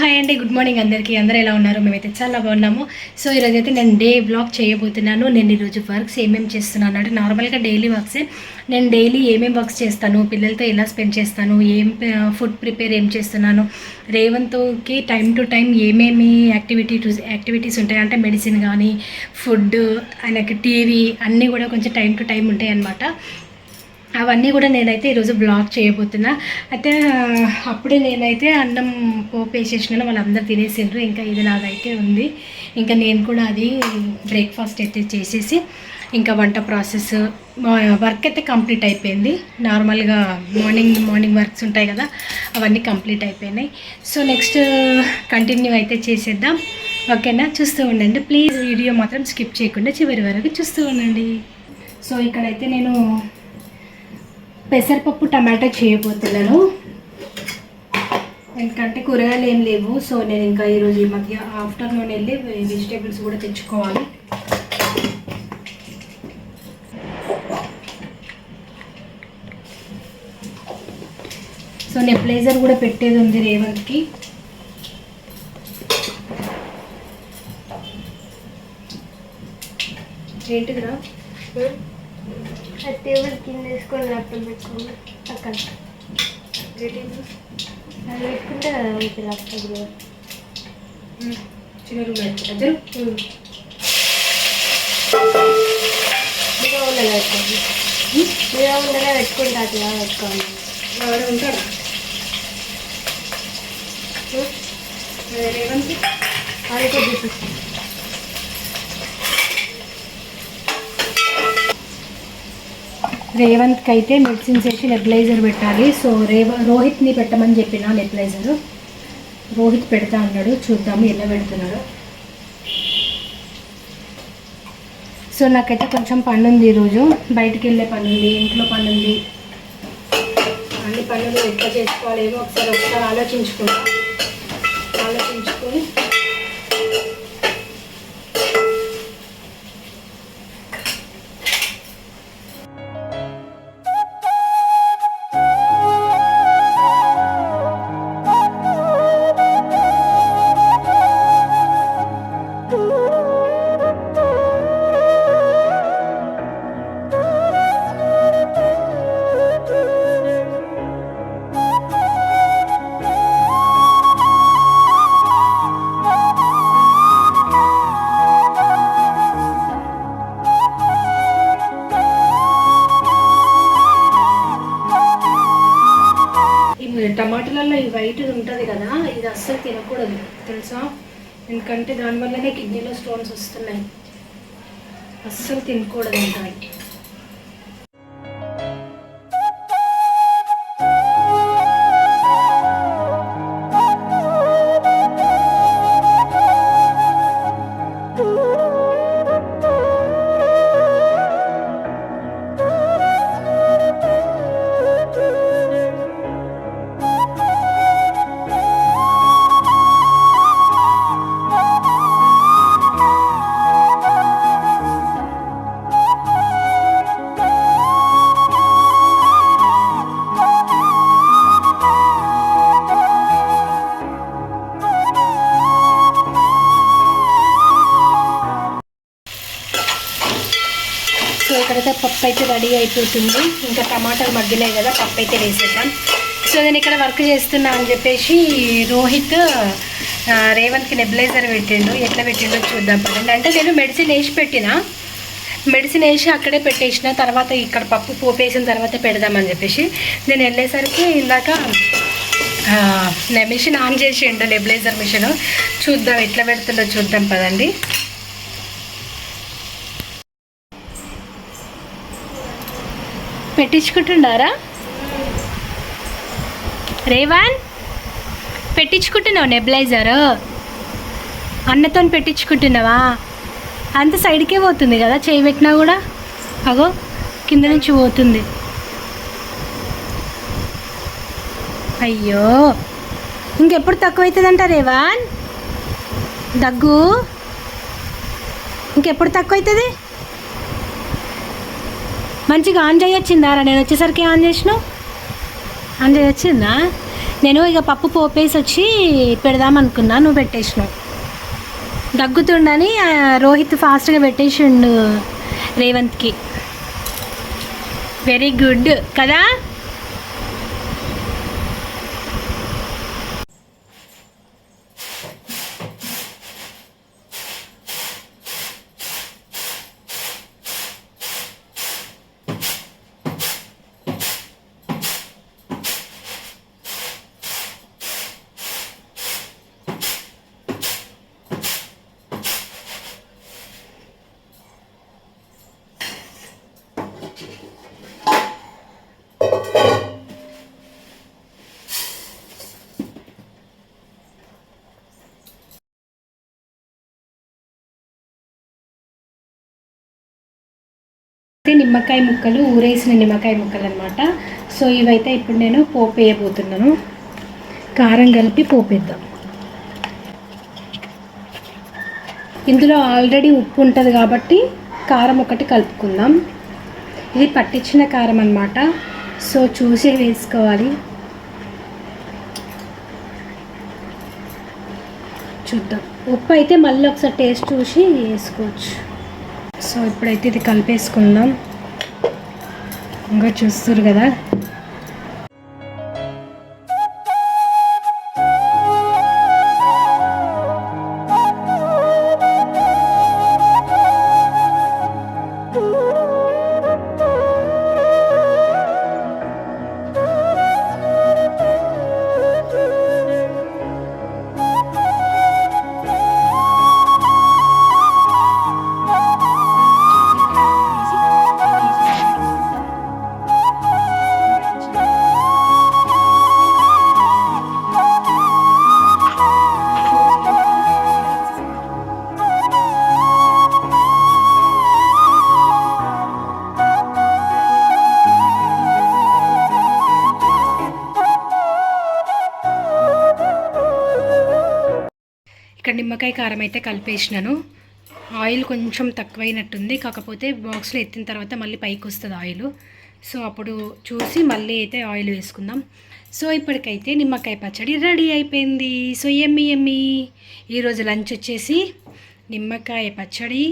Hi అండి good morning అందరికీ. అందరూ ఎలా ఉన్నారు? మేమైతే చాలా బాగున్నాము. సో ఈరోజు అయితే నేను డే బ్లాగ్ చేయబోతున్నాను. నేను ఈరోజు వర్క్స్ ఏమేమి చేస్తున్నాను అంటే నార్మల్గా డైలీ వర్క్సే. నేను డైలీ ఏమేమి వర్క్స్ చేస్తాను? పిల్లలతో ఎలా స్పెండ్ చేస్తాను? ఏం ఫుడ్ ప్రిపేర్ ఏం చేస్తున్నాను? రేవంత్కి టైం టు టైం ఏమేమి యాక్టివిటీస్ యాక్టివిటీస్ ఉంటాయి? అంటే మెడిసిన్ కానీ ఫుడ్ ఆయనకి టీవీ అన్నీ కూడా కొంచెం టైం టు టైం ఉంటాయి అనమాట అవన్నీ కూడా నేనైతే ఈరోజు బ్లాగ్ చేయబోతున్నా. అయితే అప్పుడే నేనైతే అన్నం పోపు వేసేసినాను వాళ్ళందరూ తినేసిండ్రు. ఇంకా ఇది నాదైతే ఉంది. ఇంకా నేను కూడా అది బ్రేక్ఫాస్ట్ అయితే చేసేసి ఇంకా వంట ప్రాసెస్ వర్క్ అయితే కంప్లీట్ అయిపోయింది. నార్మల్గా మార్నింగ్ మార్నింగ్ వర్క్స్ ఉంటాయి కదా అవన్నీ కంప్లీట్ అయిపోయినాయి. సో నెక్స్ట్ కంటిన్యూ అయితే చేసేద్దాం. ఓకేనా? చూస్తూ ఉండండి. ప్లీజ్ వీడియో మాత్రం స్కిప్ చేయకుండా చివరి వరకు చూస్తూ ఉండండి. సో ఇక్కడైతే నేను పెసరపప్పు టమాటా చేయబోతున్నాను. ఎందుకంటే కూరగాయలు ఏం లేవు సో నేను ఇంకా ఈరోజు ఈ మధ్య ఆఫ్టర్నూన్ వెళ్ళి వెజిటేబుల్స్ కూడా తెచ్చుకోవాలి. సో నెప్లైజర్ కూడా పెట్టేది ఉంది రేవంత్కి. ఏంటిదిరా? Hmm? టేబుల్ కింద వేసుకొని ల్యాప్టాప్ పెట్టుకోండి అక్కడ. అది పెట్టుకుంటే మంచి ల్యాప్టాప్ చిన్న రూమ్ పెట్టుకుంటారు ఉండగా పెట్టుకోండి మీద ఉండగా పెట్టుకుంటే అట్లా పెట్టుకోండి వాడు ఉంటాడా? రేవంత్ వాడికి రేవంత్కి అయితే మెడిసిన్స్ వేసి నెబిలైజర్ పెట్టాలి. సో రేవ రోహిత్ని పెట్టమని చెప్పిన నెబిలైజర్. రోహిత్ పెడతా అన్నాడు. చూద్దాము ఎలా పెడుతున్నాడు. సో నాకైతే కొంచెం పని ఉంది ఈరోజు. బయటికి వెళ్ళే పని ఉంది ఇంట్లో పని ఉంది అన్ని పనులు ఎట్లా చేసుకోవాలేమో ఒకసారి ఒకసారి ఆలోచించుకుంటాం ఆలోచించుకొని అస్సలు తినకూడదు అంటాయి రెడీ అయిపోతుంది. ఇంకా టమాటాలు మగ్గినాయి కదా పప్పు అయితే వేసేద్దాం. సో నేను ఇక్కడ వర్క్ చేస్తున్నా అని చెప్పేసి రోహిత్ రేవంత్కి నెబిలైజర్ పెట్టిండు. ఎట్లా పెట్టిండో చూద్దాం పదండి. అంటే నేను మెడిసిన్ వేసి పెట్టిన. మెడిసిన్ వేసి అక్కడే పెట్టేసిన. తర్వాత ఇక్కడ పప్పు పోపేసిన తర్వాత పెడదామని చెప్పేసి నేను వెళ్ళేసరికి ఇందాక మిషన్ ఆన్ చేసిండు నెబిలైజర్ మిషన్. చూద్దాం ఎట్లా పెడుతుండో చూద్దాం పదండి. పెట్టించుకుంటున్నారా? రేవాన్ పెట్టించుకుంటున్నావు నెబిలైజర్? అన్నతో పెట్టించుకుంటున్నావా? అంత సైడ్కే పోతుంది కదా చేయి పెట్టినా కూడా? అగో కింద నుంచి పోతుంది. అయ్యో ఇంకెప్పుడు తక్కువవుతుందంట రేవాన్? దగ్గు? ఇంకెప్పుడు తక్కువ అవుతుంది మంచిగా ఆన్ చేయొచ్చిందారా నేను వచ్చేసరికి ఆన్ చేసినావు? ఆన్ చేయొచ్చిందా నేను ఇక పప్పు పోపేసి వచ్చి పెడదామనుకున్నా నువ్వు పెట్టేసినావు. దగ్గుతుండని రోహిత్ ఫాస్ట్గా పెట్టేసిండు రేవంత్కి. వెరీ గుడ్ కదా? అయితే నిమ్మకాయ ముక్కలు ఊరేసిన నిమ్మకాయ ముక్కలు అనమాట సో ఇవైతే ఇప్పుడు నేను పోపు వేయబోతున్నాను కారం కలిపి పోపేద్దాం. ఇందులో ఆల్రెడీ ఉప్పు ఉంటుంది కాబట్టి కారం ఒకటి కలుపుకుందాం. ఇది పట్టించిన కారం అనమాట సో చూసే వేసుకోవాలి. చూద్దాం. ఉప్పు అయితే మళ్ళీ ఒకసారి టేస్ట్ చూసి వేసుకోవచ్చు. సో ఇప్పుడైతే ఇది కలిపేసుకుందాం. ఇంకా చూస్తారు కదా. ఇక్కడ నిమ్మకాయ కారం అయితే కలిపేసినాను. ఆయిల్ కొంచెం తక్కువైనట్టుంది. కాకపోతే బాక్స్లో ఎత్తిన తర్వాత మళ్ళీ పైకి వస్తుంది ఆయిల్. సో అప్పుడు చూసి మళ్ళీ అయితే ఆయిల్ వేసుకుందాం. సో ఇప్పటికైతే నిమ్మకాయ పచ్చడి రెడీ అయిపోయింది. సో ఎమ్మి ఎమ్మి. ఈరోజు లంచ్ వచ్చేసి నిమ్మకాయ పచ్చడి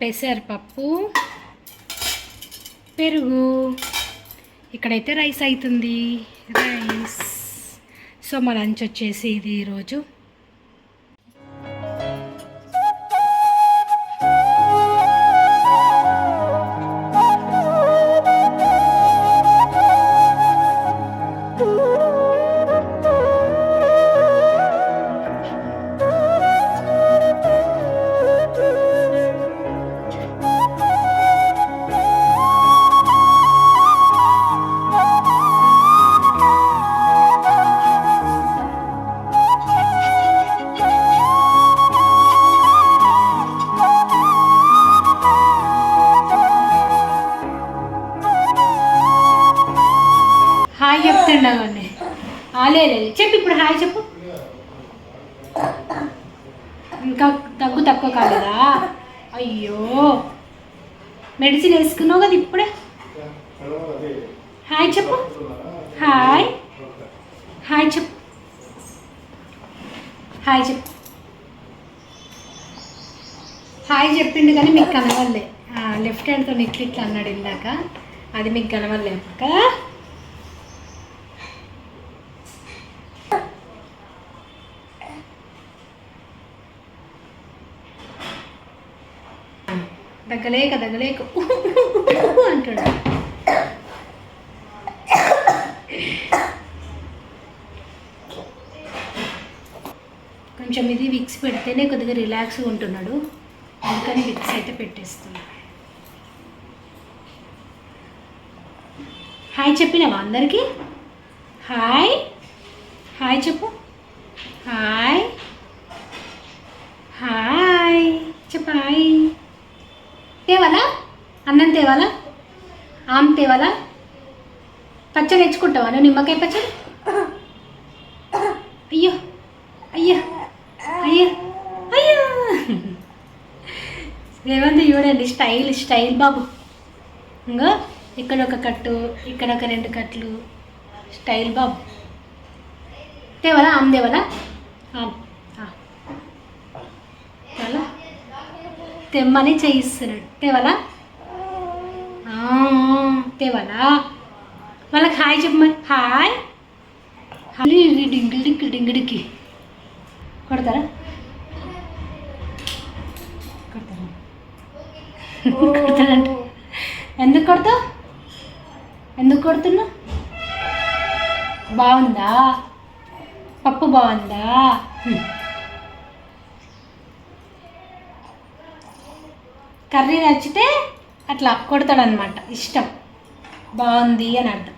పెసరపప్పు పెరుగు. ఇక్కడైతే రైస్ అవుతుంది. రైస్. సో మా లంచ్ వచ్చేసి ఇది ఈరోజు. అయ్యో. మెడిసిన్ వేసుకున్నావు కదా ఇప్పుడే? హాయ్ చెప్పు. హాయ్. హాయ్ చెప్పు. హాయ్ చెప్పు. హాయ్ చెప్పిండు కానీ మీకు కనవల్లే లెఫ్ట్ హ్యాండ్తో ఇట్లా ఇట్లా అన్నాడు ఇందాక. అది మీకు కనవల్లే కదా దగ్గలేక దగ్గలేక అంటాడు కొంచెం ఇది విక్స్ పెడితేనే కొద్దిగా రిలాక్స్గా ఉంటున్నాడు. అందుకని విక్స్ అయితే పెట్టేస్తున్నాడు హాయ్ చెప్పినావా అందరికీ? హాయ్. హాయ్ చెప్పు హాయ్ తేవాలా అన్నం తేవాలా ఆమ్ తేవాలా పచ్చడి తెచ్చుకుంటావా? నువ్వు నిమ్మకాయ పచ్చడి? అయ్యో అయ్యో అయ్యో అయ్యో. రేవంత్ చూడండి స్టైల్ స్టైల్ బాబు. ఇంకా ఇక్కడ ఒక కట్టు ఇక్కడ ఒక రెండు కట్లు. స్టైల్ బాబు. తేవాలా ఆమ్ తేవాలా ఆమ్ తెమ్మని చేయిస్తున్నాడు. తేవాలా తేవాలా వాళ్ళకి హాయ్ చెప్పమని. హాయ్. హాయ్. డింగిల్ డింగిల్ డింగిడికి కొడతారా? కొడతారా? కొడతాడంట ఎందుకు కొడతావు? ఎందుకు కొడుతున్నావు బాగుందా? పప్పు బాగుందా? కర్రీ నచ్చితే అట్లా కొడతాడనమాట ఇష్టం. బాగుంది అని అంట.